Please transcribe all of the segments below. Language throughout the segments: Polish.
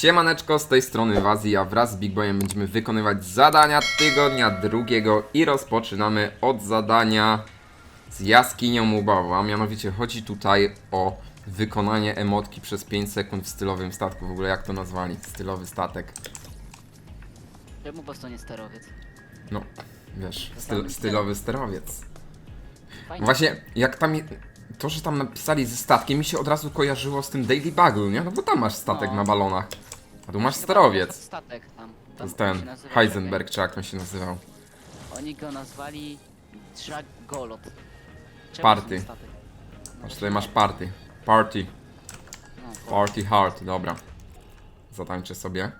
Siemaneczko, z tej strony Wazi, a wraz z Big Boyem będziemy wykonywać zadania tygodnia drugiego i rozpoczynamy od zadania z jaskinią Mubawa. Mianowicie chodzi tutaj o wykonanie emotki przez 5 sekund w stylowym statku. W ogóle jak to nazwali? Stylowy statek. Czemu po stronie sterowiec? No, wiesz, styl, stylowy sterowiec. Fajnie. Właśnie, jak tam. je- To, że tam napisali ze statkiem, mi się od razu kojarzyło z tym Daily Bugle, nie? No bo tam masz statek No. na balonach. A tu masz sterowiec. Statek tam. To tam jest ten nazywa, Heisenberg, czy jak on się nazywał. Oni go nazwali Dragolot. Czemu Party. są statek? No Masz tutaj masz party. Party. No, Party hard, dobra. Zatańczę sobie.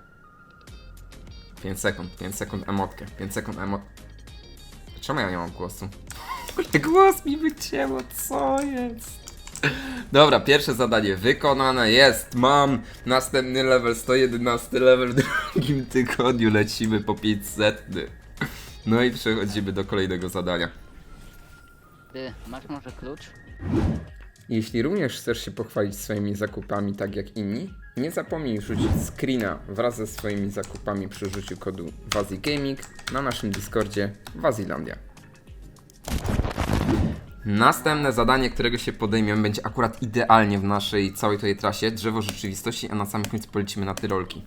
5 sekund, 5 sekund emotkę, 5 sekund emot... Czemu ja nie mam głosu? Ale głos mi wycięło, co jest? Dobra, pierwsze zadanie wykonane jest, mam następny level, 111 level w drugim tygodniu, lecimy po 500. No i przechodzimy do kolejnego zadania. Ty, masz może klucz? Jeśli również chcesz się pochwalić swoimi zakupami tak jak inni, nie zapomnij rzucić screena wraz ze swoimi zakupami przy użyciu kodu WaziGaming na naszym Discordzie Wazilandia. Następne zadanie, którego się podejmiemy, będzie akurat idealnie w naszej całej tej trasie drzewo rzeczywistości, a na samym końcu polecimy na Tyrolki.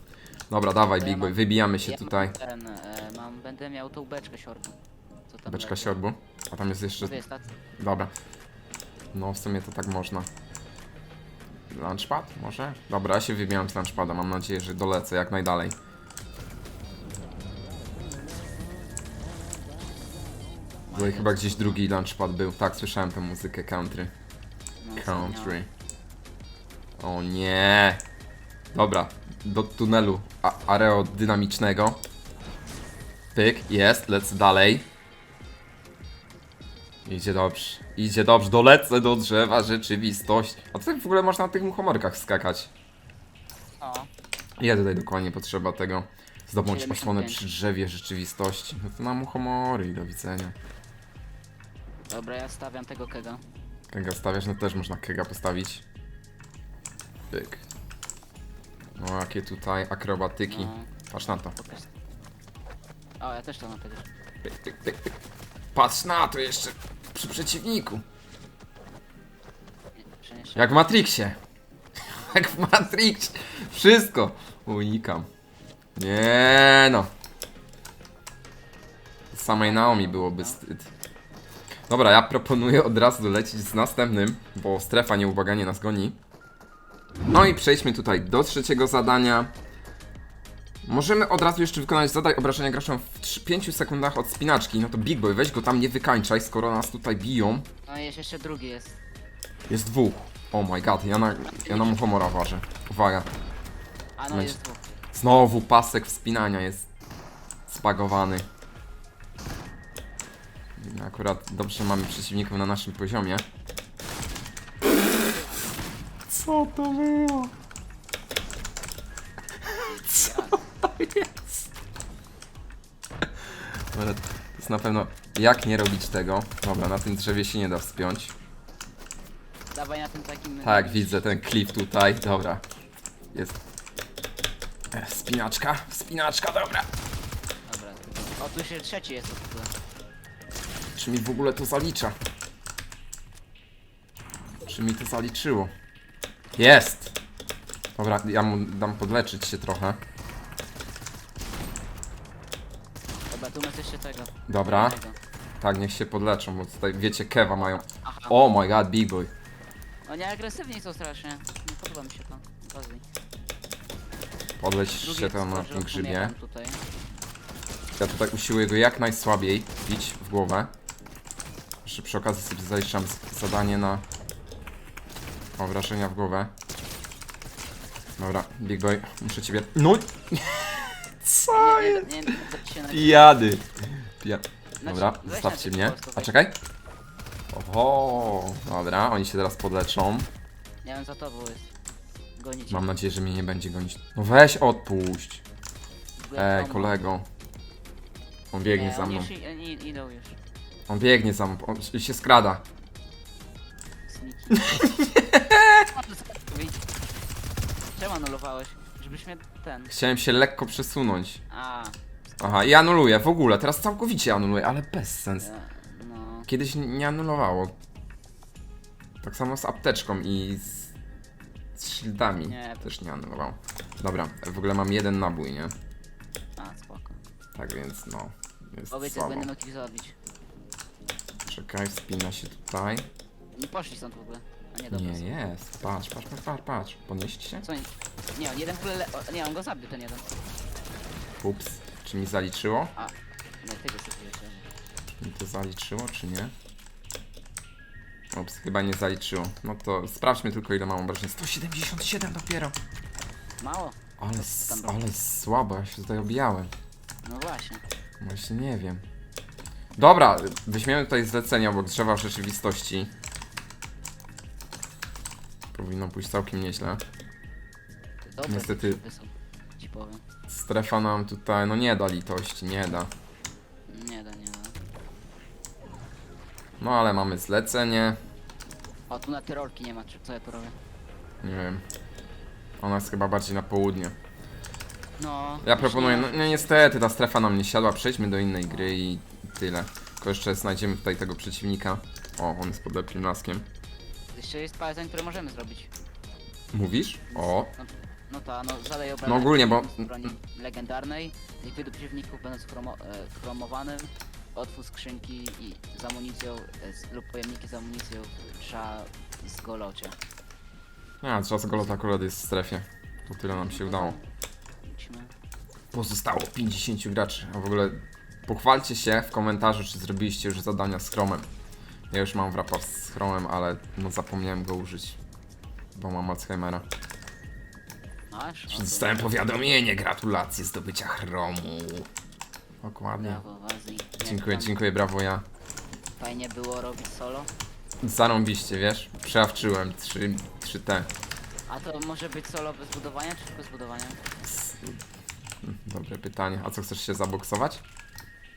Dobra, dawaj Big Boy, wybijamy się ja tutaj. Mam ten, e, mam, będę miał tą beczkę siorbu. Co tam Beczka leży? siorbu, a tam jest jeszcze... Dobra. No, w sumie to tak można. Launchpad? Może? Dobra, ja się wybieram z launchpada. Mam nadzieję, że dolecę jak najdalej. Tutaj chyba gdzieś drugi launchpad był. Tak, słyszałem tę muzykę country. No, Country. O nie. Dobra, do tunelu a- aerodynamicznego. Pyk, jest, lecę dalej. Idzie dobrze, idzie dobrze, dolecę do drzewa rzeczywistość. A tutaj w ogóle można na tych muchomorkach skakać. No, Ile tutaj dokładnie potrzeba tego zdobądź 75. osłonę przy drzewie rzeczywistości? No to na muchomory i do widzenia. Dobra, ja stawiam tego kega. Kega stawiasz, no też można kega postawić. Pyk. No jakie tutaj akrobatyki. No, Patrz na to. pokaż. O, ja też to mam przecież. Pyk, pyk, pyk, pyk. Patrz na to jeszcze przy przeciwniku. Przeniesiemy. Jak w Matrixie. Jak w Matrixie. Wszystko unikam. Nie no. Samej Naomi byłoby wstyd. Dobra, ja proponuję od razu dolecieć z następnym, bo strefa nieubaganie nas goni. No i przejdźmy tutaj do trzeciego zadania. Możemy od razu jeszcze wykonać zadaj obrażenia graczom w 5 sekundach od spinaczki. No to Big Boy, weź go tam nie wykańczaj, skoro nas tutaj biją. No jest jeszcze drugi jest. Jest dwóch. Oh my god, ja na, ja na muchomora ważę. Uwaga. A no jest dwóch. Znowu pasek wspinania jest spagowany. Akurat dobrze mamy przeciwników na naszym poziomie. Co to było? Co to jest? Ale to jest na pewno jak nie robić tego. Dobra, na tym drzewie się nie da wspiąć. Dawaj na tym takim... Tak, widzę ten klif tutaj. Dobra. Jest. E, Spinaczka, spinaczka, dobra. Dobra. O, tu się trzeci jest. ogóle. Czy mi w ogóle to zalicza? Czy mi to zaliczyło? Jest! Dobra, ja mu dam podleczyć się trochę. Dobra, tu masz jeszcze tego. Dobra. Tego. Tak, niech się podleczą, bo tutaj wiecie, kewa mają. Aha. Oh my god, big boy. Oni agresywni są strasznie. Nie podoba mi się to. Bazji. Podleć Drugi się tam na tym grzybie. tutaj. Ja tutaj usiłuję go jak najsłabiej bić w głowę. Jeszcze przy okazji sobie zaliczam zadanie na obrażenia w głowę. Dobra, Big Boy, muszę ciebie... No! Co Nie, jest? nie, nie, nie, się na... Pijady! Pija... Znaczy, Dobra, weź zostawcie na mnie. A czekaj. Oho, dobra, oni się teraz podleczą. Nie wiem, za tobą jest. Gonicie. Mam nadzieję, że mnie nie będzie gonić. No weź odpuść. Ej, kolego. On biegnie Nie, za oni mną. już i- oni idą już. On biegnie za mną, on się skrada. Czemu anulowałeś? Żebyś mnie ten... Chciałem się lekko przesunąć. A, Aha, i anuluję w ogóle, teraz całkowicie anuluję, ale bez sens. e, no... Kiedyś n- nie anulowało. Tak samo z apteczką i z, z shieldami Nie. też nie anulowało. Dobra, w ogóle mam jeden nabój, nie? A, spoko. Tak więc no, jest Powiedz, jak słabo. będę mógł ich zabić. Czekaj, wspina się tutaj. Nie poszli stąd w ogóle. A nie, dobra. Nie, jest. Patrz, patrz, patrz, patrz, patrz. Podnieść się? Co oni... Nie, on jeden w ogóle... Le... o, Nie, on go zabił, ten jeden. Ups. Czy mi zaliczyło? A, nie, ty go sobie Czy mi to zaliczyło, czy nie? Ups, chyba nie zaliczyło. No to sprawdźmy tylko ile mam obrażeń. 177 dopiero. Mało? Ale, s- tam ale słabo, ja się tutaj obijałem. No właśnie. Właśnie nie wiem. Dobra, weźmiemy tutaj zlecenie obok drzewa rzeczywistości. Powinno pójść całkiem nieźle. Dobre Niestety- te są, Ci powiem. Strefa nam tutaj, no nie da litości, nie da. Nie da, nie da. No ale mamy zlecenie. O, tu na tyrolki nie ma, czy co ja tu robię? Nie wiem. Ona jest chyba bardziej na południe. No... Ja proponuję, no nie, niestety ta strefa nam nie siadła, przejdźmy do innej gry i tyle. Tylko jeszcze znajdziemy tutaj tego przeciwnika. O, on jest pod lepszym laskiem. Jeszcze jest parę zadań, które możemy zrobić. Mówisz? O, No, no ta, no zadaj obrażenia No ogólnie, bo- z broni legendarnej, likwidu przeciwników będąc chromo, e, chromowanym, otwórz skrzynki i z amunicją e, z, lub pojemniki z amunicją trzeba z golocie. a czas golota akurat jest w strefie. To tyle nam się udało. Musimy... Pozostało 50 graczy. A w ogóle pochwalcie się w komentarzu, czy zrobiliście już zadania z Chromem. Ja już mam wrapa z Chromem, ale no zapomniałem go użyć. Bo mam Alzheimera. Masz? O, to Dostałem powiadomienie, gratulacje zdobycia Chromu. Dokładnie. Brawo. Jak Dziękuję, tam dziękuję, brawo ja. Fajnie było robić solo. Zarąbiście, wiesz? Przeawczyłem 3, 3T. A to może być solo bez budowania, czy bez budowania? S- Dobre pytanie. A co, chcesz się zaboksować?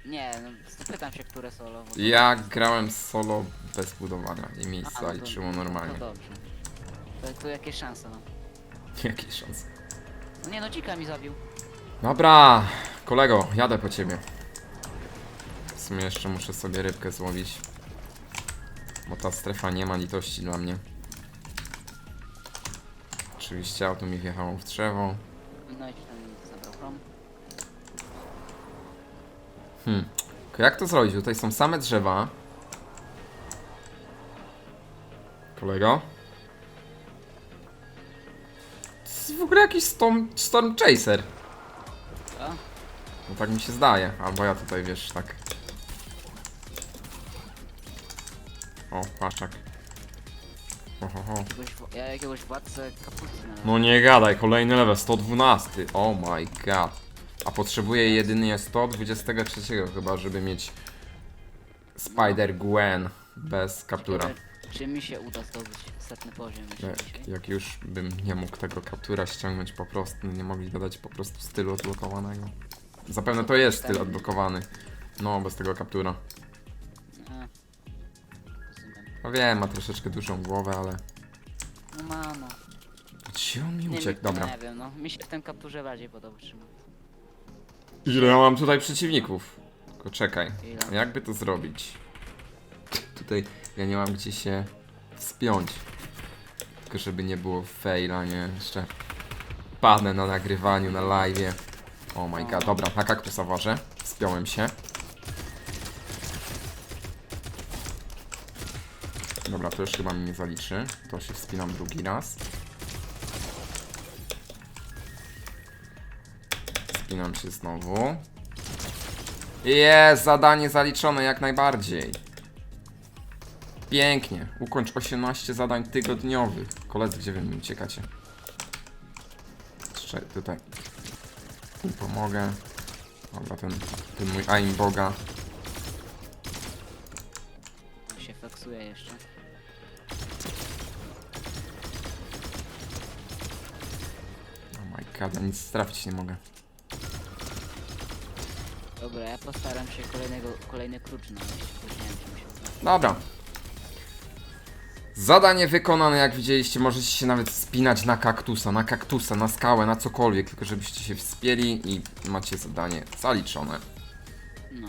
Nie, no pytam się, które solo. bo to- Ja grałem solo bez budowania i A, no to- zaliczyło normalnie. To dobrze. To, to jakieś szanse, no. Jakie szanse. No nie no, dzika mi zabił. Dobra, kolego, jadę po ciebie. W sumie jeszcze muszę sobie rybkę złowić. Bo ta strefa nie ma litości dla mnie. Oczywiście auto mi wjechało w drzewo. No i tam mi zabrał chrom. Hmm. Jak to zrobić? Tutaj są same drzewa. Kolego? To jest w ogóle jakiś storm, storm chaser. Co? No tak mi się zdaje. Albo ja tutaj wiesz, tak. O, paszczak. Jakiegoś, ja jakiegoś władcę. No nie gadaj, kolejny level, 112. Oh my god. A potrzebuję jedynie 123 chyba, żeby mieć Spider Gwen bez kaptura. Czy mi się uda zdobyć setny poziom jeszcze Jak, dzisiaj? jak już bym nie mógł tego kaptura ściągnąć po prostu, nie mogli dodać po prostu stylu odblokowanego. Zapewne to jest styl odblokowany. No, bez tego kaptura. Rozumiem. No wiem, ma troszeczkę dużą głowę, ale... No mamo. Gdzie on mi Nie, uciekł? mi- Dobra. Nie wiem, no. Mi się w tym kapturze bardziej podoba. Ile ja mam tutaj przeciwników? Tylko czekaj, jakby to zrobić? Tutaj ja nie mam gdzie się wspiąć. Tylko żeby nie było faila, nie? Jeszcze padnę na nagrywaniu, na live'ie. Oh my god, dobra, na kaktusa ważę. Wspiąłem się. Dobra, to już chyba mi nie zaliczy. To się wspinam drugi raz. Wspinam się znowu. Jest, zadanie zaliczone jak najbardziej. Pięknie. Ukończ 18 zadań tygodniowych. Koledzy, gdzie wy mi uciekacie? Jeszcze tutaj. Tu pomogę. Dobra, ten, ten mój aim boga. Się faksuje jeszcze. Oh my god, nic trafić nie mogę. Dobra, ja postaram się kolejnego, kolejny klucz znaleźć. Później. Dobra. Zadanie wykonane, jak widzieliście, możecie się nawet spinać na kaktusa, na kaktusa, na skałę, na cokolwiek, tylko żebyście się wspięli i macie zadanie zaliczone. No.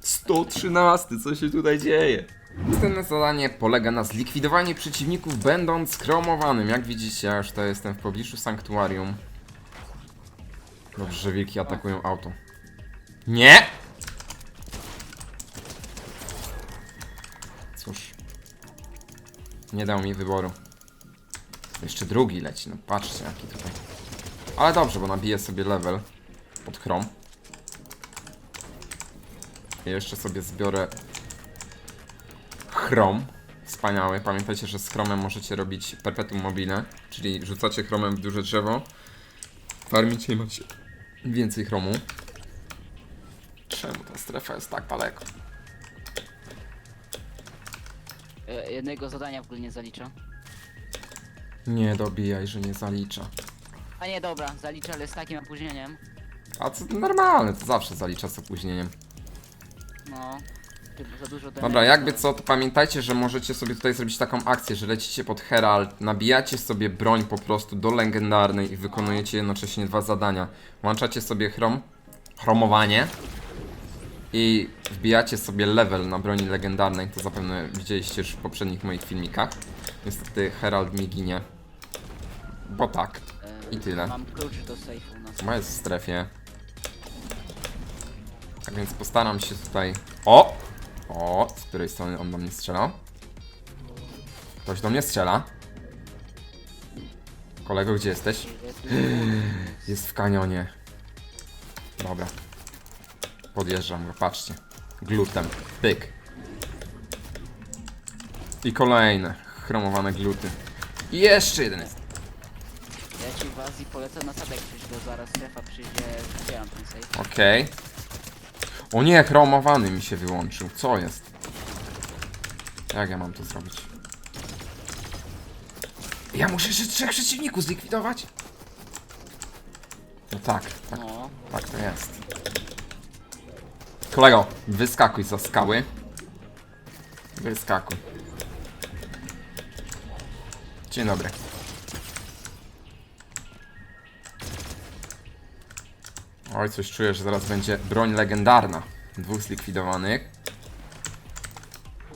113, co się tutaj dzieje? Następne zadanie polega na zlikwidowaniu przeciwników będąc chromowanym. Jak widzicie, ja już tutaj jestem w pobliżu sanktuarium. Dobrze, że wilki atakują auto. Nie! Cóż. Nie dał mi wyboru. Jeszcze drugi leci, no patrzcie jaki tutaj. Ale dobrze, bo nabiję sobie level pod chrom. I jeszcze sobie zbiorę chrom. Wspaniały. Pamiętajcie, że z chromem możecie robić perpetuum mobile, czyli rzucacie chromem w duże drzewo, farmicie i macie więcej chromu. Czemu ta strefa jest tak daleko? E, jednego zadania w ogóle nie zalicza. Nie dobijaj, że nie zalicza. A nie, dobra, zaliczę, ale z takim opóźnieniem. A co normalne, to zawsze zalicza z opóźnieniem. No. Za dużo Dobra, jakby co, to pamiętajcie, że możecie sobie tutaj zrobić taką akcję, że lecicie pod Herald, nabijacie sobie broń po prostu do legendarnej i wykonujecie jednocześnie dwa zadania. Włączacie sobie chrom, chromowanie i wbijacie sobie level na broni legendarnej, to zapewne widzieliście już w poprzednich moich filmikach. Niestety Herald mi ginie. Bo tak, e, i tyle. Mam klucz do na Chyba jest w strefie. Tak więc postaram się tutaj... O! O! Z której strony on do mnie strzela? Ktoś do mnie strzela. Kolego, gdzie jesteś? Jest w kanionie. Dobra. Podjeżdżam go, patrzcie. Glutem. Pyk. I kolejne. Chromowane gluty. I jeszcze jeden jest. Ja ci w Azji polecam na statek przyjść, bo zaraz strefa przyjdzie, zbieram ten safe. Okej. O nie, chromowany mi się wyłączył. Co jest? Jak ja mam to zrobić? Ja muszę jeszcze trzech przeciwników zlikwidować? No tak, tak, No, tak to jest. Kolego, wyskakuj za skały. Wyskakuj. Dzień dobry. Oj, coś czuję, że zaraz będzie broń legendarna. Dwóch zlikwidowanych.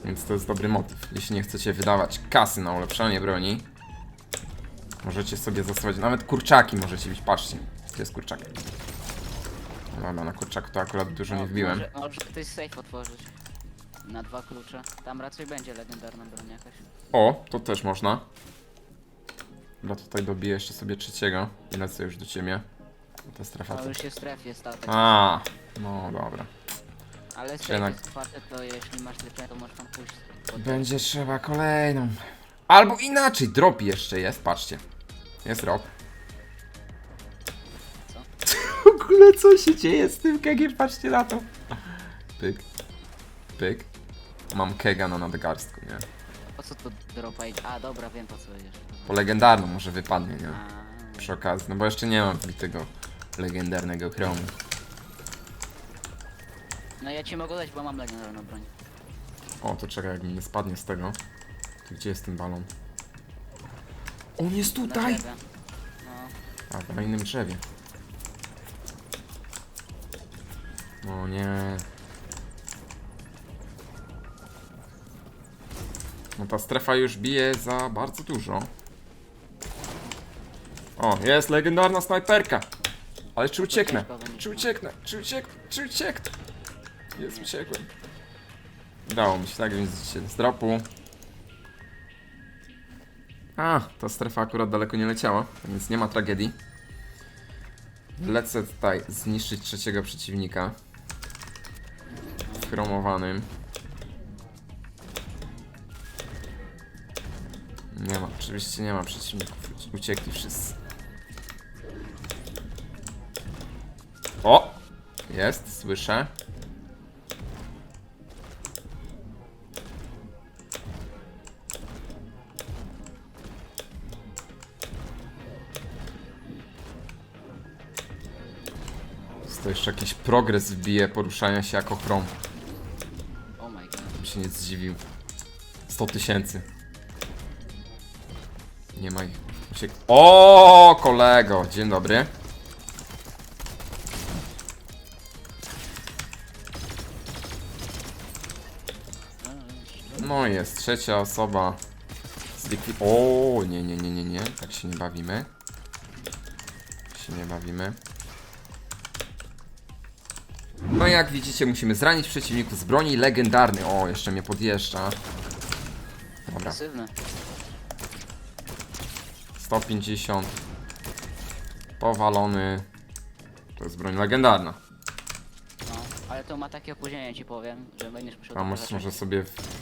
Więc to jest dobry motyw. Jeśli nie chcecie wydawać kasy na ulepszanie broni, możecie sobie zastosować. Nawet kurczaki możecie bić. Patrzcie, gdzie jest kurczak. Dobra, na kurczak to akurat dużo nie no, wbiłem. Może, może ktoś safe otworzyć. Na dwa klucze. Tam raczej będzie legendarna broń jakaś. O, to też można. Dobra, tutaj dobiję jeszcze sobie trzeciego i lecę już do ciebie. Ta strefa To to... już jest strefie statek. A, no dobra. Ale safe jednak- jest otwarte, to jeśli masz leczenie, to możesz tam pójść. pod- Będzie trzeba kolejną. Albo inaczej, drop jeszcze jest, patrzcie. Jest drop. Co? W ogóle co się dzieje z tym kegiem, patrzcie na to. Pyk. Pyk. Mam kega na nadgarstku, nie? Po co to dropa idzie? A dobra, wiem po co jedziesz. Po legendarną może wypadnie, nie? A, Przy okazji, no bo jeszcze nie mam wbitego legendarnego chromu. No ja ci mogę dać, bo mam legendarną broń. O, to czekaj, jak mi nie spadnie z tego. To gdzie jest ten balon? On jest Na tutaj! drzewie. No, A, na innym drzewie. O nie. No ta strefa już bije za bardzo dużo. O, jest legendarna snajperka. Ale czy ucieknę? Czy ucieknę? Czy ucieknę? Czy ucieknę? Jest, uciekłem. Udało mi się, tak więc widzicie, z dropu. A, ta strefa akurat daleko nie leciała, więc nie ma tragedii. Lecę tutaj zniszczyć trzeciego przeciwnika. Chromowanym. Nie ma, oczywiście nie ma przeciwników. uci- Uciekli wszyscy. O! Jest, słyszę. To jeszcze jakiś progres wbije poruszania się jako chrom. oh my god. Mi się nie zdziwił. 100 tysięcy. Nie ma ich. O, kolego! Dzień dobry. No jest, trzecia osoba. Zlikwi... O, nie, nie, nie, nie, nie. Tak się nie bawimy. Tak się nie bawimy. No i jak widzicie, musimy zranić przeciwników z broni legendarnej. O, jeszcze mnie podjeżdża. Dobra, Pasywny. 150. Powalony. To jest broń legendarna. No, ale to ma takie opóźnienie ci powiem, że będziesz musiał A może, trochę może sobie w-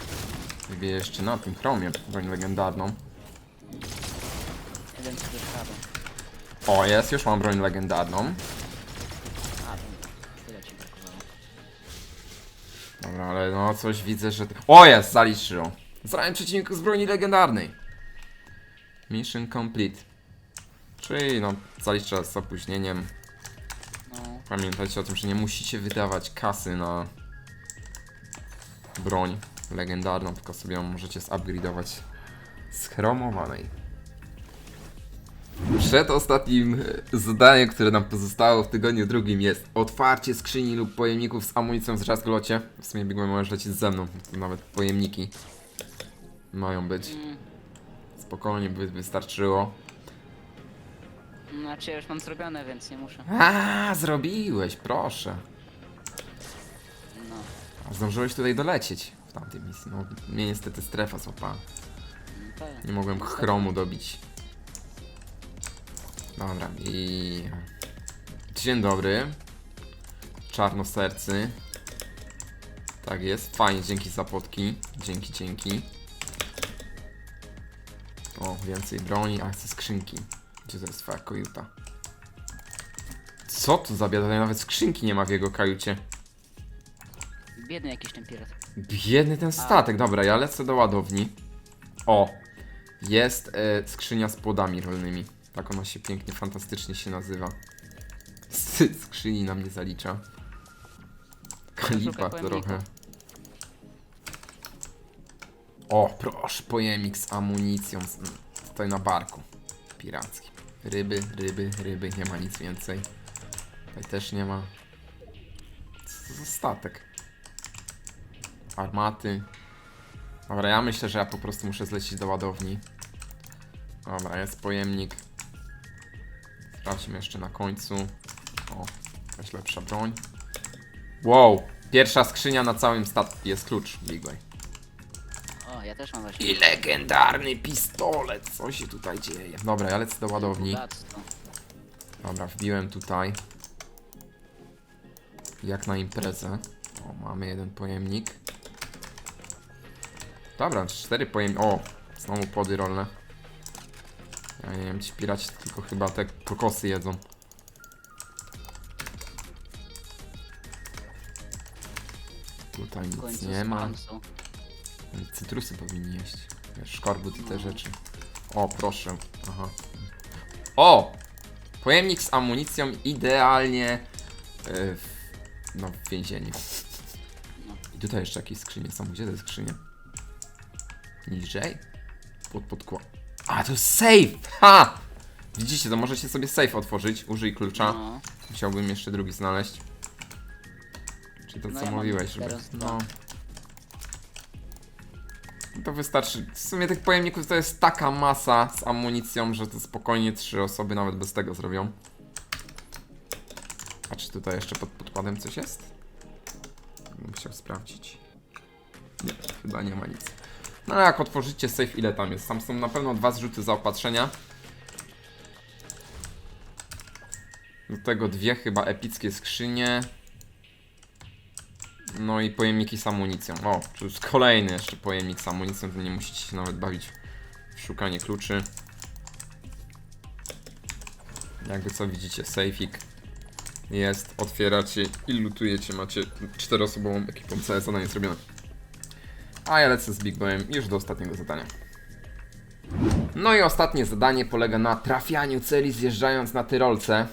wybiję jeszcze na tym chromie broń legendarną. O, jest, już mam broń legendarną. Dobra, ale no coś widzę, że... O, jest, zaliczyło. Zranię przeciwników z broni legendarnej. Mission complete. Czyli no, zaliczę z opóźnieniem. Pamiętajcie o tym, że nie musicie wydawać kasy na broń legendarną, tylko sobie ją możecie zupgrade'ować z chromowanej. Przed ostatnim zadaniem, które nam pozostało w tygodniu drugim jest otwarcie skrzyni lub pojemników z amunicją z Razglocie. W sumie Big Man możesz lecieć ze mną, to nawet pojemniki mają być. mm, Spokojnie by wystarczyło. znaczy ja już mam zrobione, więc nie muszę. A, zrobiłeś, proszę. No, A zdążyłeś tutaj dolecieć tamtej misji. No, mnie niestety strefa złapała. to Nie mogłem chromu dobić. Dobra, i... Dzień dobry. Czarnosercy. Tak jest, fajnie, dzięki za potki. Dzięki, dzięki. O, więcej broni, a chcę skrzynki. Gdzie to jest twoja kajuta? Co to za? Tutaj Nawet skrzynki nie ma w jego kajucie. Biedny jakiś ten pirat. Biedny ten statek. Dobra, ja lecę do ładowni. O! Jest e, skrzynia z płodami rolnymi. Tak ona się pięknie, fantastycznie się nazywa. Z skrzyni nam nie zalicza. Kalipa trochę. O, proszę, pojemnik z amunicją. Z, tutaj na barku. Piracki. Ryby, ryby, ryby, nie ma nic więcej. Tutaj też nie ma. Co to za statek? Armaty. Dobra, ja myślę, że ja po prostu muszę zlecieć do ładowni. Dobra, jest pojemnik. Sprawdźmy jeszcze na końcu. O, jakaś lepsza broń. Wow, pierwsza skrzynia na całym statku. Jest klucz, Bigway. O, ja też mam właśnie. I legendarny pistolet. Co się tutaj dzieje? Dobra, ja lecę do ładowni. Bogactwo. Dobra, wbiłem tutaj. Jak na imprezę. O, mamy jeden pojemnik. Dobra, cztery pojemniki. O, znowu pody rolne. Ja nie wiem, ci piraci tylko chyba te kokosy jedzą. Tutaj W nic końcu nie ma. Cytrusy powinni jeść. Wiesz, szkorbut i te rzeczy. O, proszę. Aha. O! Pojemnik z amunicją idealnie yy, w, no, w więzieniu. No. I tutaj jeszcze jakieś skrzynie są. Gdzie te skrzynie? Niżej? Pod podkład. A, to jest safe! Ha! Widzicie, to możecie sobie safe otworzyć. Użyj klucza. No, Musiałbym jeszcze drugi znaleźć. Czy to No co ja mam mówiłeś, żeby... teraz dwa. No. To wystarczy. W sumie tych pojemników to jest taka masa z amunicją, że to spokojnie trzy osoby nawet bez tego zrobią. A czy tutaj jeszcze pod podkładem coś jest? Bym chciał sprawdzić. Nie, chyba nie ma nic. No ale jak otworzycie safe, ile tam jest? Tam są na pewno dwa zrzuty zaopatrzenia. Do tego dwie chyba epickie skrzynie. No i pojemniki z amunicją. O, tu już kolejny jeszcze pojemnik z amunicją, to nie musicie się nawet bawić w szukanie kluczy. Jakby co widzicie, sejfik jest, otwieracie i lutujecie, macie czteroosobową ekipą całe zadanie zrobione. A ja lecę z Big Boyem już do ostatniego zadania. No i ostatnie zadanie polega na trafianiu celi zjeżdżając na tyrolce.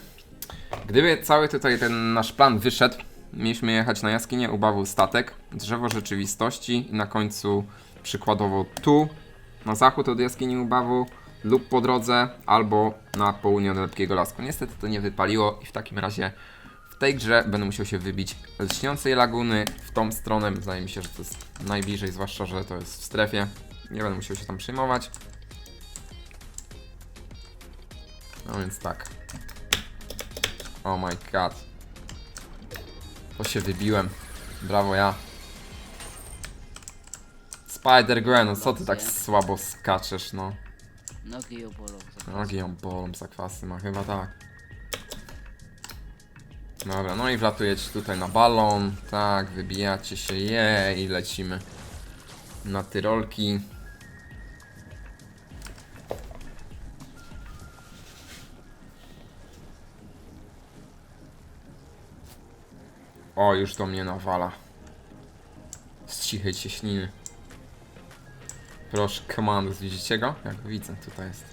Gdyby cały tutaj ten nasz plan wyszedł, mieliśmy jechać na jaskinię Ubawu Statek, drzewo rzeczywistości i na końcu przykładowo tu, na zachód od jaskini Ubawu lub po drodze, albo na południe od Lepkiego Lasku. Niestety to nie wypaliło i w takim razie w tej grze będę musiał się wybić lśniącej laguny w tą stronę. Wydaje mi się, że to jest najbliżej, zwłaszcza, że to jest w strefie. Nie będę musiał się tam przejmować. No więc tak. Oh my god. To się wybiłem. Brawo ja. Spider Gwen, no co ty tak słabo skaczesz, no. Nogi ją bolą. Nogi ją bolą, zakwasy ma, chyba tak. Dobra, no i wlatujecie tutaj na balon, tak, wybijacie się, je i lecimy na tyrolki. O, już do mnie nawala. Z cichej cieśniny. Proszę, Commandos, widzicie go? Jak widzę, tutaj jest.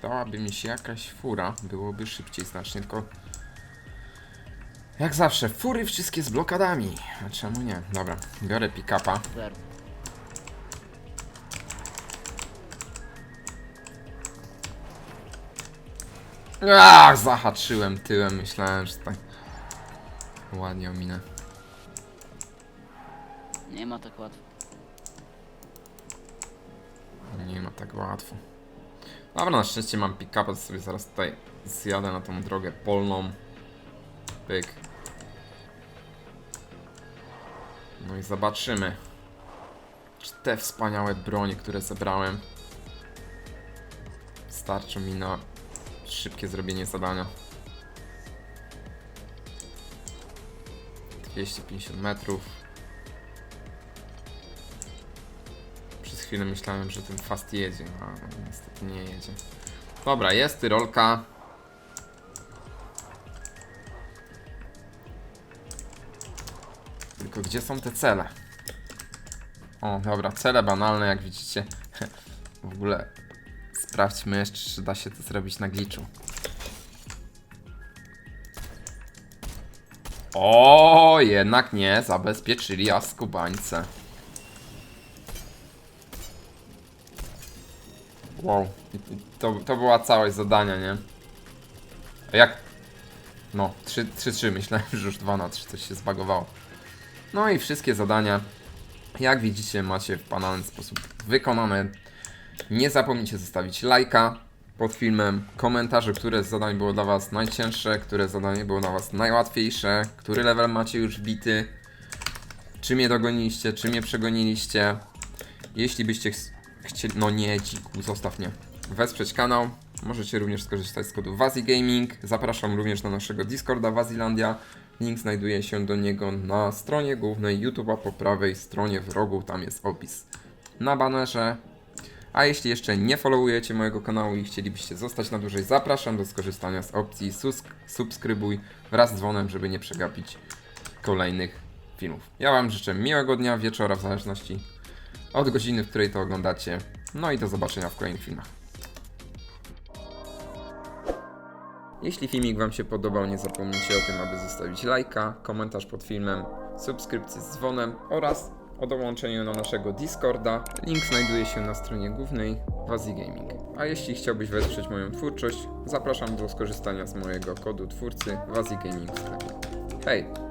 Przydałaby mi się jakaś fura, byłoby szybciej znacznie, tylko... Jak zawsze, fury wszystkie z blokadami. A czemu nie? Dobra, biorę pick-upa. Ach, zahaczyłem tyłem, myślałem, że tak ładnie ominę. Nie ma tak łatwo. Nie ma tak łatwo. Dobra, na szczęście mam pick-up, to sobie zaraz tutaj zjadę na tą drogę polną. Pyk. No i zobaczymy, czy te wspaniałe bronie, które zebrałem, starczą mi na szybkie zrobienie zadania. 250 metrów. Chwilę myślałem, że ten fast jedzie, a niestety nie jedzie. Dobra, jest tyrolka. Tylko gdzie są te cele? O, dobra, cele banalne, jak widzicie. W ogóle sprawdźmy jeszcze, czy da się to zrobić na glitchu. O, jednak nie, zabezpieczyli jaskubańce. Wow, to, to była całość zadania, nie? A jak? No, 3-3, myślałem, że już 2 na 3 coś się zbagowało. No i wszystkie zadania, jak widzicie, macie w banalny sposób wykonane. Nie zapomnijcie zostawić lajka pod filmem, komentarze, które z zadań było dla Was najcięższe, które zadanie było dla Was najłatwiejsze, który level macie już bity, czy mnie dogoniliście, czy mnie przegoniliście. Jeśli byście chcieli, no nie dziku, zostaw mnie, wesprzeć kanał, możecie również skorzystać z kodu Wazi Gaming. Zapraszam również na naszego Discorda Wazilandia. Link znajduje się do niego na stronie głównej YouTube'a po prawej stronie w rogu, tam jest opis na banerze. A jeśli jeszcze nie followujecie mojego kanału i chcielibyście zostać na dłużej, zapraszam do skorzystania z opcji subskrybuj wraz z dzwonem, żeby nie przegapić kolejnych filmów. Ja Wam życzę miłego dnia, wieczora, w zależności od godziny, w której to oglądacie. No i do zobaczenia w kolejnych filmach. Jeśli filmik Wam się podobał, nie zapomnijcie o tym, aby zostawić lajka, komentarz pod filmem, subskrypcję z dzwonem oraz o dołączeniu do naszego Discorda. Link znajduje się na stronie głównej Wazi Gaming. A jeśli chciałbyś wesprzeć moją twórczość, zapraszam do skorzystania z mojego kodu twórcy Wazi Gaming. Hej!